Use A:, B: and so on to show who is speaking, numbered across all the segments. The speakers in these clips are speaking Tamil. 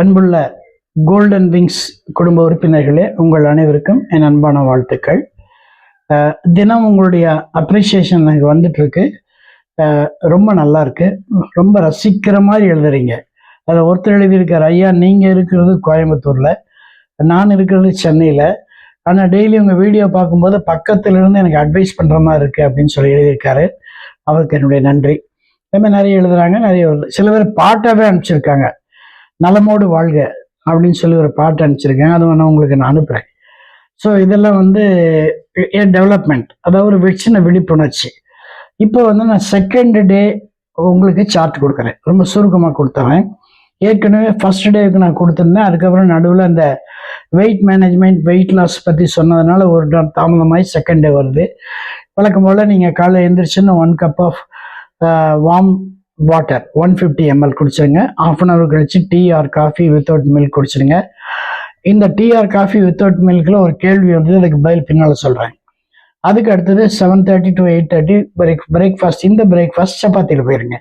A: அன்புள்ள கோல்டன் விங்ஸ் குடும்ப உறுப்பினர்களே உங்கள் அனைவருக்கும் என் அன்பான வாழ்த்துக்கள். தினம் உங்களுடைய அப்ரிசியேஷன் எனக்கு வந்துட்டுருக்கு. ரொம்ப நல்லா இருக்கு ரொம்ப ரசிக்கிற மாதிரி எழுதுறீங்க. அதில் ஒருத்தர் எழுதியிருக்கார் ஐயா நீங்கள் இருக்கிறது கோயம்புத்தூரில் நான் இருக்கிறது சென்னையில். ஆனால் டெய்லி உங்கள் வீடியோ பார்க்கும்போது பக்கத்துல இருந்து எனக்கு அட்வைஸ் பண்ணுற மாதிரி இருக்குது அப்படின்னு சொல்லி எழுதியிருக்காரு. அவருக்கு என்னுடைய நன்றி. அதே மாதிரி நிறைய எழுதுறாங்க. நிறைய சில பேர் பாட்டாகவே அனுப்பிச்சிருக்காங்க. நலமோடு வாழ்க அப்படின்னு சொல்லி ஒரு பாட்டு அனுப்பிச்சிருக்கேன். அது வேணா உங்களுக்கு நான் அனுப்புகிறேன் ஸோ இதெல்லாம் வந்து ஏ டெவலப்மெண்ட் அதாவது ஒரு வி- விழிப்புணர்ச்சி. இப்போ வந்து நான் செகண்ட் டே உங்களுக்கு சார்ட் கொடுக்குறேன். ரொம்ப சுருக்கமாக கொடுத்துறேன். ஏற்கனவே ஃபர்ஸ்ட் டேவுக்கு நான் கொடுத்துருந்தேன். அதுக்கப்புறம் நடுவில் அந்த வெயிட் மேனேஜ்மெண்ட் வெயிட் லாஸ் பற்றி சொன்னதுனால ஒரு நாள் தாமதமாகி செகண்ட் டே வருது. வழக்கம் போல் நீங்கள் காலையில் எழுந்திரிச்சுன்னு one cup of warm water one fifty ML குடிச்சிருங்க half an hour கழிச்சு tea or coffee without milk குடிச்சிருங்க இந்த டீ ஆர் காஃபி வித்தவுட் மில்கில் ஒரு கேள்வி வந்து அதுக்கு பதில் பின்னால் சொல்கிறேன் அதுக்கு அடுத்தது seven thirty to eight thirty break breakfast இந்த பிரேக்ஃபாஸ்ட் சப்பாத்தியில் போயிருங்க.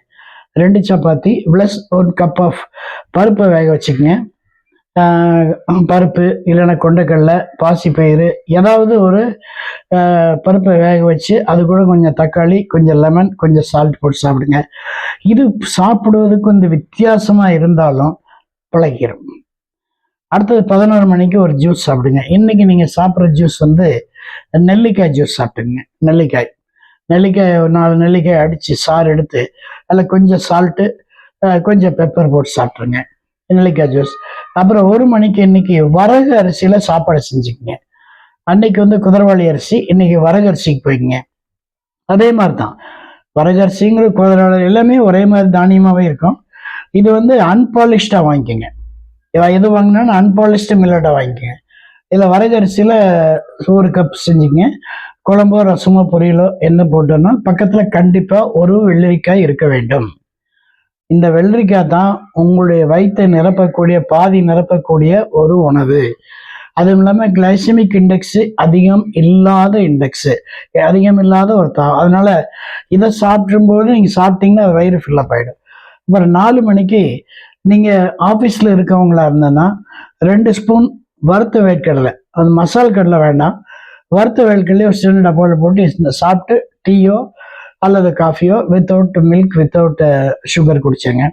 A: ரெண்டு சப்பாத்தி ப்ளஸ் ஒரு கப் ஆஃப் பருப்பை வேக வச்சுக்கங்க. பருப்பு இல்லைன்னா கொண்டைக்கடலை பாசிப்பயிறு ஏதாவது ஒரு பருப்பை வேக வச்சு அது கூட கொஞ்சம் தக்காளி கொஞ்சம் லெமன் கொஞ்சம் சால்ட் போட்டு சாப்பிடுங்க. இது சாப்பிடுவதுக்கு கொஞ்சம் வித்தியாசமாக இருந்தாலும் பழகிடும் அடுத்தது பதினோரு மணிக்கு ஒரு ஜூஸ் சாப்பிடுங்க. இன்றைக்கி நீங்கள் சாப்பிட்ற ஜூஸ் வந்து நெல்லிக்காய் ஜூஸ் சாப்பிடுங்க. நெல்லிக்காய். நெல்லிக்காய் ஒரு நாலு நெல்லிக்காய் அடித்து சாறு எடுத்து அதில் கொஞ்சம் சால்ட்டு கொஞ்சம் பெப்பர் போட்டு சாப்பிட்ருங்க நெல்லிக்காய் ஜூஸ் அப்புறம் ஒரு மணிக்கு இன்னைக்கு வரகு அரிசியில சாப்பாடு செஞ்சுக்கங்க. அன்னைக்கு வந்து குதிரவாளி அரிசி இன்னைக்கு வரகு அரிசிக்கு போய்க்குங்க. அதே மாதிரி தான் வரகு அரிசிங்கிற குதிரவாளி எல்லாமே ஒரே மாதிரி தானியமாகவே இருக்கும். இது வந்து அன்பாலிஷ்டாக வாங்கிக்கோங்க. எது வாங்கினாலும் அன்பாலிஷ்டு மில்லட்டாக வாங்கிக்கோங்க. இதில் வரகு அரிசியில் ஒரு கப் செஞ்சுக்கங்க. குழம்போ ரசமோ பொரியலோ என்ன போட்டோன்னா பக்கத்தில் கண்டிப்பாக ஒரு வெள்ளரிக்காய் இருக்க வேண்டும். இந்த வெள்ளரிக்காய் தான் உங்களுடைய வயிற்றை நிரப்பக்கூடிய பாதி நிரப்பக்கூடிய ஒரு உணவு. அதுவும் இல்லாமல் கிளைசமிக் இண்டெக்ஸு அதிகம் இல்லாத இண்டெக்ஸு அதிகம் இல்லாத ஒரு தா அதனால இதை சாப்பிடும்போது நீங்கள் சாப்பிட்டீங்கன்னா அது வயிறு ஃபில்லப் ஆகிடும் அப்புறம் நாலு மணிக்கு நீங்கள் ஆஃபீஸில் இருக்கவங்களா இருந்ததுன்னா ரெண்டு ஸ்பூன் வறுத்த வேட்கடலை அது மசால் கடலை வேண்டாம். வறுத்த வேர்க்கடலையே ஒரு சின்ன டப்பாவில் போட்டு சாப்பிட்டு டீயோ அல்லது காஃபியோ வித்தவுட் மில்க் வித்தவுட் சுகர் குடிச்சேங்க.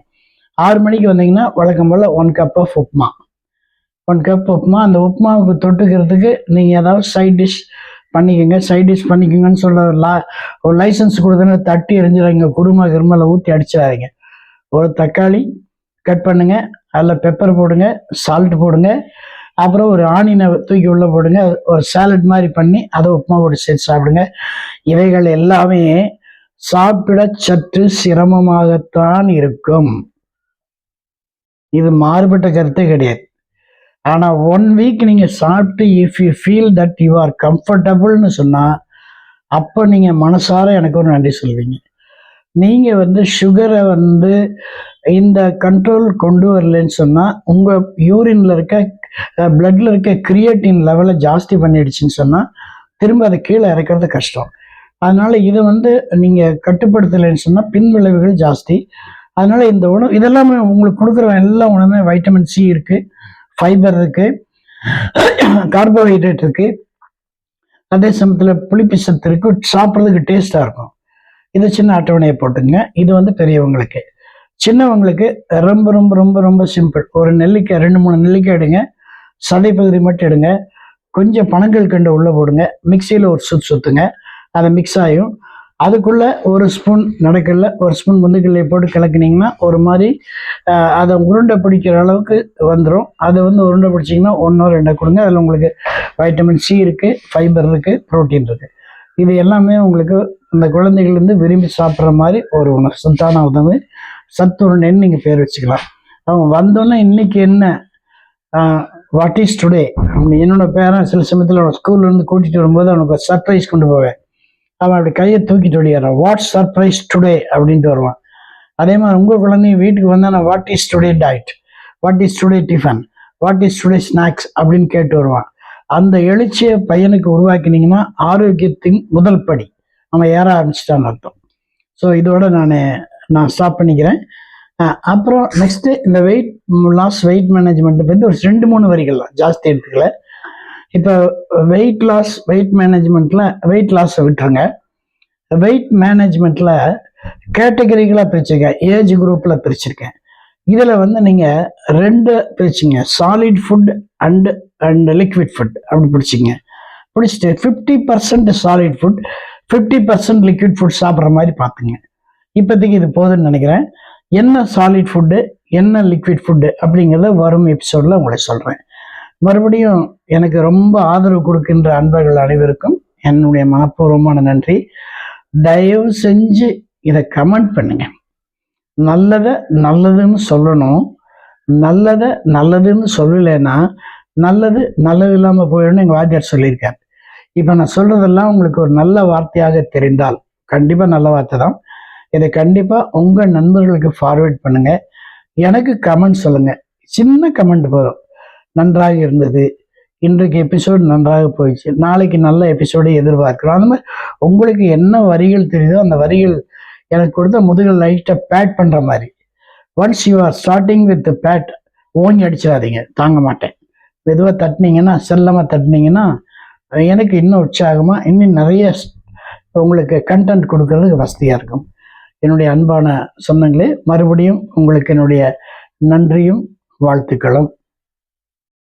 A: ஆறு மணிக்கு வந்தீங்கன்னா வழக்கம் போல் one cup of upma. One cup upma அந்த உப்புமாவுக்கு தொட்டுக்கிறதுக்கு நீங்கள் ஏதாவது சைட் டிஷ் பண்ணிக்கோங்க. சைட் டிஷ் பண்ணிக்கோங்கன்னு சொல்ல லா ஒரு லைசன்ஸ் கொடுத்தோன்னா தட்டி எரிஞ்சிடாங்க குருமா கிருமலை ஊற்றி அடிச்சிடாதீங்க. ஒரு தக்காளி கட் பண்ணுங்க. அதில் பெப்பர் போடுங்க. சால்ட் போடுங்க. அப்புறம் ஒரு ஆனியனை தூக்கி உள்ளே போடுங்க. ஒரு சாலட் மாதிரி பண்ணி அதை உப்புமா போட்டு சேர்த்து சாப்பிடுங்க. இவைகள் எல்லாமே சாப்பிட சற்று சிரமமாகத்தான் இருக்கும். இது மாறுபட்ட கருத்தே கிடையாது. ஆனால் ஒன் வீக் நீங்கள் சாப்பிட்டு if you feel that you are கம்ஃபர்டபுள்னு சொன்னால் அப்போ நீங்கள் மனசார எனக்கு ஒரு நன்றி சொல்வீங்க. நீங்கள் வந்து சுகரை வந்து இந்த கண்ட்ரோல் கொண்டு வரலன்னு சொன்னால் உங்கள் யூரின்ல இருக்க பிளட்ல இருக்க கிரியேட்டின் லெவலை ஜாஸ்தி பண்ணிடுச்சுன்னு சொன்னால் திரும்ப அதை கீழே இறக்கிறது கஷ்டம். அதனால் இதை வந்து நீங்கள் கட்டுப்படுத்தலைன்னு சொன்னால் பின் விளைவுகள் ஜாஸ்தி. அதனால் இந்த உணவு இதெல்லாமே உங்களுக்கு கொடுக்குற எல்லா உணவுமே வைட்டமின் சி இருக்குது ஃபைபர் இருக்குது கார்போஹைட்ரேட் இருக்குது அதே சமயத்தில் புளிப்பு சத்து இருக்கு சாப்பிட்றதுக்கு டேஸ்ட்டாக இருக்கும். இது சின்ன அட்டவணையை போட்டுங்க இது வந்து பெரியவங்களுக்கு. சின்னவங்களுக்கு ரொம்ப ரொம்ப ரொம்ப ரொம்ப சிம்பிள் ஒரு நெல்லிக்காய் ரெண்டு மூணு நெல்லிக்காய் எடுங்க. சதை பகுதி மட்டும் எடுங்க. கொஞ்சம் பனங்கள் கண்டு உள்ளே போடுங்க. மிக்சியில் ஒரு சுத்து சுற்றுங்க அதை மிக்ஸ் ஆகும் அதுக்குள்ளே ஒரு ஸ்பூன் நடக்கல ஒரு ஸ்பூன் முந்துக்கல்லை போட்டு கிளக்குனீங்கன்னா ஒரு மாதிரி அதை உருண்டை பிடிக்கிற அளவுக்கு வந்துடும் அதை வந்து உருண்டை பிடிச்சிங்கன்னா ஒன்றோ ரெண்டோ கொடுங்க. அதில் உங்களுக்கு வைட்டமின் சி இருக்குது ஃபைபர் இருக்குது ப்ரோட்டீன் இருக்குது இது எல்லாமே உங்களுக்கு அந்த குழந்தைகள்லேருந்து விரும்பி சாப்பிட்ற மாதிரி ஒரு உணவு சத்தான உணவு. சத்து உருண்டைன்னு நீங்கள் பேர் வச்சுக்கலாம். அவங்க வந்தோன்னே இன்னைக்கு என்ன? வாட் இஸ் டுடே என்னோட பேரன் சில சமயத்தில் ஸ்கூல்லேருந்து கூட்டிகிட்டு வரும்போது அவனுக்கு சர்ப்ரைஸ் கொண்டு போவேன். அவன் அப்படி கையை தூக்கிட்டு ஓடிடுறான். வாட் சர்ப்ரைஸ் டுடே அப்படின்ட்டு வருவான். அதே மாதிரி உங்கள் குழந்தைங்க வீட்டுக்கு வந்தால் நான் what is today diet what is today tiffin what is today snacks அப்படின்னு கேட்டு வருவான். அந்த எழுச்சியை பையனுக்கு உருவாக்கினீங்கன்னா ஆரோக்கியத்தின் முதல் படி. அவன் ஏற ஆரம்பிச்சிட்டான்னு அர்த்தம். ஸோ இதோட நான் நான் ஸ்டாப் பண்ணிக்கிறேன். அப்புறம் நெக்ஸ்ட்டு இந்த வெயிட் லாஸ் வெயிட் மேனேஜ்மெண்ட்டை பற்றி ஒரு ரெண்டு மூணு வரிகள் தான் ஜாஸ்தி எடுத்துக்கல. இப்போ வெயிட் லாஸ் வெயிட் மேனேஜ்மெண்ட்டில் வெயிட் லாஸை விட்டுருங்க. வெயிட் மேனேஜ்மெண்ட்டில் கேட்டகரிகளாக பிரிச்சிருக்கேன் ஏஜ் குரூப்பில் பிரிச்சிருக்கேன் இதில் வந்து நீங்கள் ரெண்டு பிரிச்சிங்க. Solid food and and liquid food அப்படி பிடிச்சிங்க பிடிச்சிட்டு fifty percent solid food fifty percent liquid food சாப்பிட்ற மாதிரி பார்த்துங்க. இப்போதைக்கு இது போதுன்னு நினைக்கிறேன். என்ன சாலிட் ஃபுட்டு என்ன லிக்விட் ஃபுட்டு அப்படிங்கிறத வரும் எபிசோடில் உங்களை சொல்கிறேன் மறுபடியும் எனக்கு ரொம்ப ஆதரவு கொடுக்கின்ற அன்பர்கள் அனைவருக்கும் என்னுடைய மனப்பூர்வமான நன்றி. தயவு செஞ்சு இதை கமெண்ட் பண்ணுங்க. நல்லதை நல்லதுன்னு சொல்லணும். நல்லதை நல்லதுன்னு சொல்லலைன்னா நல்லது நல்லது இல்லாமல் போயிடும்னு எங்கள் வாத்தியார் சொல்லியிருக்கார். இப்போ நான் சொல்றதெல்லாம் உங்களுக்கு ஒரு நல்ல வார்த்தையாக தெரிந்தால் கண்டிப்பாக நல்ல வார்த்தை தான். இதை கண்டிப்பாக உங்கள் நண்பர்களுக்கு ஃபார்வேர்ட் பண்ணுங்கள் எனக்கு கமெண்ட் சொல்லுங்கள் சின்ன கமெண்ட் போதும். நன்றாக இருந்தது. இன்றைக்கு எபிசோடு நன்றாக போயிடுச்சு. நாளைக்கு நல்ல எபிசோடை எதிர்பார்க்கிறோம். அந்த மாதிரி உங்களுக்கு என்ன வரிகள் தெரியுதோ அந்த வரிகள் எனக்கு கொடுத்த முதுகில் லைட்டாக பேட் பண்ணுற மாதிரி. Once you are starting with bat ஓங்கி அடிச்சிடாதீங்க. தாங்க மாட்டேன். மெதுவாக தட்டினீங்கன்னா செல்லமாக தட்டினீங்கன்னா எனக்கு இன்னும் உற்சாகமாக இன்னும் நிறைய உங்களுக்கு கண்டென்ட் கொடுக்கறதுக்கு வசதியாக இருக்கும். என்னுடைய அன்பான சொந்தங்களே மறுபடியும் உங்களுக்கு என்னுடைய நன்றியும் வாழ்த்துக்களும்.